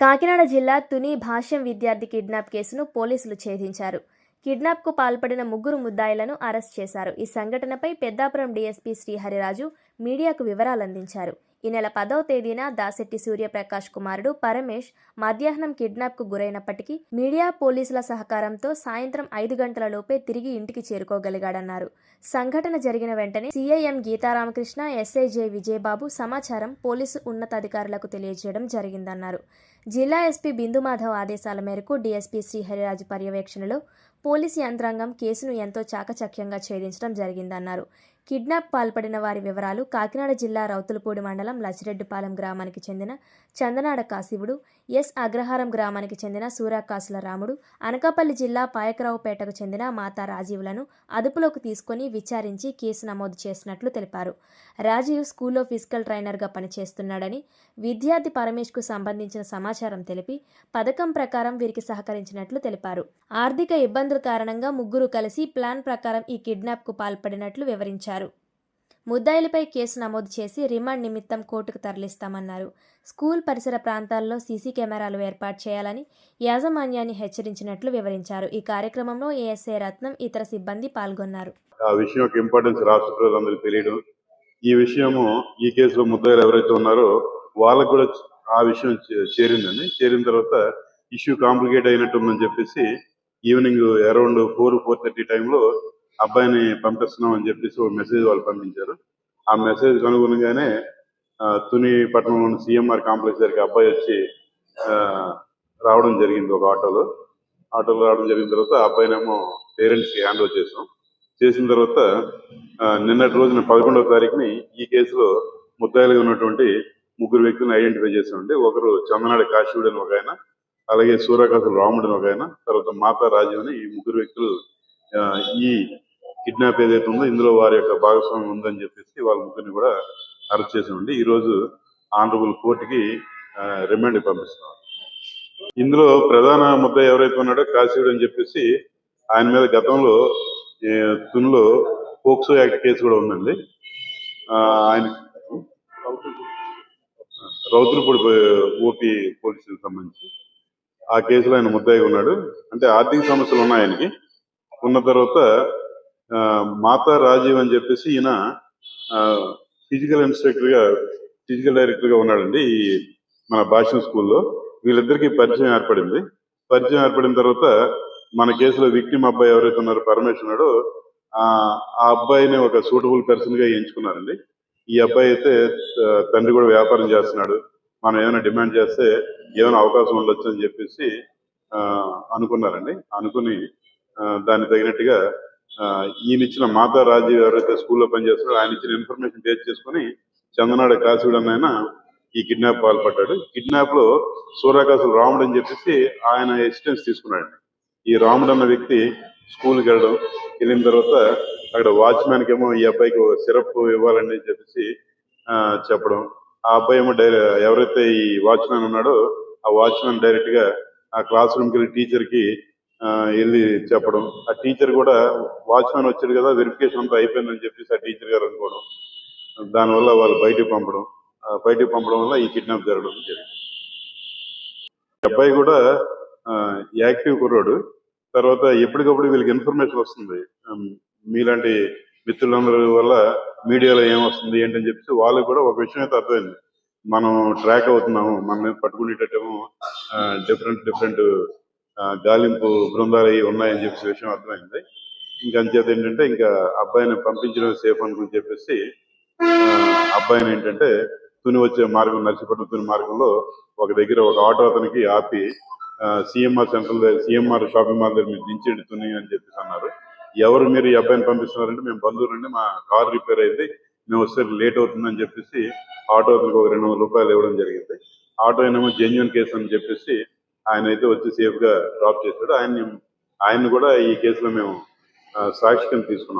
కాకినాడ జిల్లా తుని భాష్యం విద్యార్థి కిడ్నాప్ కేసును పోలీసులు ఛేదించారు. కిడ్నాప్కు పాల్పడిన ముగ్గురు ముద్దాయిలను అరెస్ట్ చేశారు. ఈ సంఘటనపై పెద్దాపురం డీఎస్పీ శ్రీహరిరాజు మీడియాకు వివరాలు అందించారు. ఈ నెల పదవ తేదీన దాసెట్టి సూర్యప్రకాష్ కుమారుడు పరమేష్ మధ్యాహ్నం కిడ్నాప్కు గురైనప్పటికీ మీడియా పోలీసుల సహకారంతో సాయంత్రం ఐదు గంటల లోపే తిరిగి ఇంటికి చేరుకోగలిగాడన్నారు. సంఘటన జరిగిన వెంటనే సీఐఎం గీతారామకృష్ణ ఎస్ఐజే విజయబాబు సమాచారం పోలీసు ఉన్నతాధికారులకు తెలియజేయడం జరిగిందన్నారు. జిల్లా ఎస్పీ బిందుమాధవ్ ఆదేశాల మేరకు డీఎస్పీ శ్రీహరిరాజు పర్యవేక్షణలో పోలీసు యంత్రాంగం కేసును ఎంతో చాకచక్యంగా ఛేదించడం జరిగిందన్నారు. కిడ్నాప్ పాల్పడిన వారి వివరాలు కాకినాడ జిల్లా రౌతులపూడి మండలం లచ్చిరెడ్డిపాలెం గ్రామానికి చెందిన చందనాడ కాశివుడు ఎస్. అగ్రహారం గ్రామానికి చెందిన సూర్యాకాసుల రాముడు అనకాపల్లి జిల్లా పాయకరావుపేటకు చెందిన మాతా రాజీవులను అదుపులోకి తీసుకొని విచారించి కేసు నమోదు చేసినట్లు తెలిపారు. రాజీవ్ స్కూల్లో ఫిజికల్ ట్రైనర్గా పనిచేస్తున్నాడని విద్యార్థి పరమేష్కు సంబంధించిన సమాచారం తెలిపి పథకం ప్రకారం వీరికి సహకరించినట్లు తెలిపారు. ఆర్థిక ఇబ్బందుల కారణంగా ముగ్గురు కలిసి ప్లాన్ ప్రకారం ఈ కిడ్నాప్కు పాల్పడినట్లు వివరించారు. ముద్దాయిలపై కేసు నమోదు చేసి రిమాండ్ నిమిత్తం కోర్టుకు తరలిస్తామన్నారు. స్కూల్ పరిసర ప్రాంతాల్లో సీసీ కెమెరాలు ఏర్పాటు చేయాలని యాజమాన్యాన్ని హెచ్చరించినట్లు వివరించారు. ఈ కార్యక్రమంలో ఏఎస్ఐ రత్నం ఇతర సిబ్బంది పాల్గొన్నారు. ఆ విషయం యొక్క ఇంపార్టెన్స్ రాష్ట్ర ప్రజలందరికీ తెలియడం. ఈ విషయము ఈ కేసులో ముద్దాయిలు ఎవరైతే ఉన్నారో వాళ్ళకు కూడా ఆ విషయం చేరిందండి చేరిన తర్వాత ఇష్యూ కాంప్లికేట్ అయినట్టుందని చెప్పేసి evening around four four thirty టైంలో అబ్బాయిని పంపిస్తున్నాం అని చెప్పేసి ఒక మెసేజ్ వాళ్ళు పంపించారు. ఆ మెసేజ్ అనుగుణంగానే తుని పట్టణంలోని సిఎంఆర్ కాంప్లెక్స్ దగ్గరికి అబ్బాయి వచ్చి రావడం జరిగింది ఒక ఆటోలో. ఆటోలో రావడం జరిగిన తర్వాత ఆ అబ్బాయినేమో పేరెంట్స్కి హ్యాండ్ ఓవర్ చేసాం చేసిన తర్వాత నిన్నటి రోజున పదకొండవ తారీఖుని ఈ కేసులో ముద్దాయిలుగా ఉన్నటువంటి ముగ్గురు వ్యక్తులను ఐడెంటిఫై చేసామండి ఒకరు చందనాడి కాశీవుడు అని ఒక ఆయన అలాగే సూర్యకాసులు రాముడు అని ఒక ఆయన తర్వాత మాతా రాజీవ్ అని ఈ ముగ్గురు వ్యక్తులు ఈ కిడ్నాప్ ఏదైతే ఉందో ఇందులో వారి యొక్క భాగస్వామ్యం ఉందని చెప్పేసి వాళ్ళ ముగ్గురిని కూడా అరెస్ట్ చేసామండి ఈ రోజు ఆనరబుల్ కోర్టుకి రిమాండ్ పంపిస్తున్నాం. ఇందులో ప్రధాన ముద్ద ఎవరైతే ఉన్నాడో కాశీవుడు అని చెప్పేసి ఆయన మీద గతంలో తునులో పోక్సో యాక్ట్ కేసు కూడా ఉందండి. ఆయన రౌతులపూడి ఓపీ పోలీసులకు సంబంధించి ఆ కేసులో ఆయన ముద్దాయి ఉన్నాడు. అంటే ఆర్థిక సమస్యలు ఉన్నాయి ఆయనకి. ఉన్న తర్వాత మాతా రాజీవ్ అని చెప్పేసి ఈయన ఫిజికల్ ఇన్స్ట్రక్టర్గా ఫిజికల్ డైరెక్టర్గా ఉన్నాడండి ఈ మన భాషణ స్కూల్లో. వీళ్ళిద్దరికి పరిచయం ఏర్పడింది. పరిచయం ఏర్పడిన తర్వాత మన కేసులో విక్టిమ్ అబ్బాయి ఎవరైతే ఉన్నారో పరమేశ్వర్ ఉన్నాడో ఆ ఆ అబ్బాయిని ఒక సూటబుల్ పర్సన్గా ఎంచుకున్నారండి. ఈ అబ్బాయి అయితే తండ్రి కూడా వ్యాపారం చేస్తున్నాడు. మనం ఏమైనా డిమాండ్ చేస్తే ఏమైనా అవకాశం ఉండొచ్చు అని చెప్పేసి ఆ, అనుకున్నారండి. అనుకుని దాన్ని దానికి తగినట్టుగా ఈయన ఇచ్చిన మాతా రాజీవ్ ఎవరైతే స్కూల్లో పనిచేస్తున్నారో ఆయన ఇచ్చిన ఇన్ఫర్మేషన్ బేస్ చేసుకుని చందనాడ కాశీవుడు అన్న ఆయన ఈ కిడ్నాప్ పాల్పడ్డాడు. కిడ్నాప్లో సూర్యాకాశులు రాముడు అని చెప్పేసి ఆయన ఎసిస్టెన్స్ తీసుకున్నాడు ఈ రాముడు అన్న వ్యక్తి స్కూల్కి వెళ్ళడం వెళ్ళిన తర్వాత అక్కడ వాచ్మ్యాన్ ఏమో ఈ అబ్బాయికి సిరప్ ఇవ్వాలని చెప్పేసి ఆ, చెప్పడం. ఆ అబ్బాయి ఏమో డైరె ఎవరైతే ఈ వాచ్మెన్ ఉన్నాడో ఆ వాచ్మెన్ డైరెక్ట్గా ఆ క్లాస్ రూమ్కి వెళ్ళి టీచర్కి వెళ్ళి చెప్పడం. ఆ టీచర్ కూడా వాచ్మెన్ వచ్చాడు కదా వెరిఫికేషన్ అంతా అయిపోయిందని చెప్పేసి ఆ టీచర్ గారు అనుకోవడం. దానివల్ల వాళ్ళు బయటికి పంపడం. బయటికి పంపడం వల్ల ఈ కిడ్నాప్ జరగడం జరిగింది. అబ్బాయి కూడా యాక్టివ్ కుర్రాడు. తర్వాత ఎప్పటికప్పుడు వీళ్ళకి ఇన్ఫర్మేషన్ వస్తుంది. మీలాంటి మిత్రులందరి వల్ల మీడియాలో ఏమొస్తుంది ఏంటని చెప్పేసి వాళ్ళకి కూడా ఒక విషయం అయితే అర్థమైంది. మనం ట్రాక్ అవుతున్నాము మన పట్టుకునేటట్టేమో డిఫరెంట్ డిఫరెంట్ గాలింపు బృందాలు అవి ఉన్నాయని చెప్పేసి విషయం అర్థమైంది. ఇంకా అంచేత ఏంటంటే ఇంకా అబ్బాయిని పంపించడం సేఫ్ అనుకుని చెప్పేసి ఆ, అబ్బాయిని ఏంటంటే తుని వచ్చే మార్గం నర్సిపట్నం తుని మార్గంలో ఒక దగ్గర ఒక ఆటో అతనికి ఆపి CMR central CMR shopping mall దగ్గర మీరు దించండి తుని అని చెప్పేసి అన్నారు. ఎవరు మీరు ఈ అబ్బాయిని పంపిస్తున్నారంటే మేము బంధువులండి మా కార్ రిపేర్ అయింది మేము వస్తే లేట్ అవుతుందని చెప్పేసి ఆటో అతనికి ఒక రెండు వందల రూపాయలు ఇవ్వడం జరిగింది. ఆటో ఏమో జెన్యున్ కేసు అని చెప్పేసి ఆయన అయితే వచ్చి సేఫ్గా డ్రాప్ చేశాడు. ఆయన్ని ఆయన్ని కూడా ఈ కేసులో మేము ఆ, తీసుకున్నాం.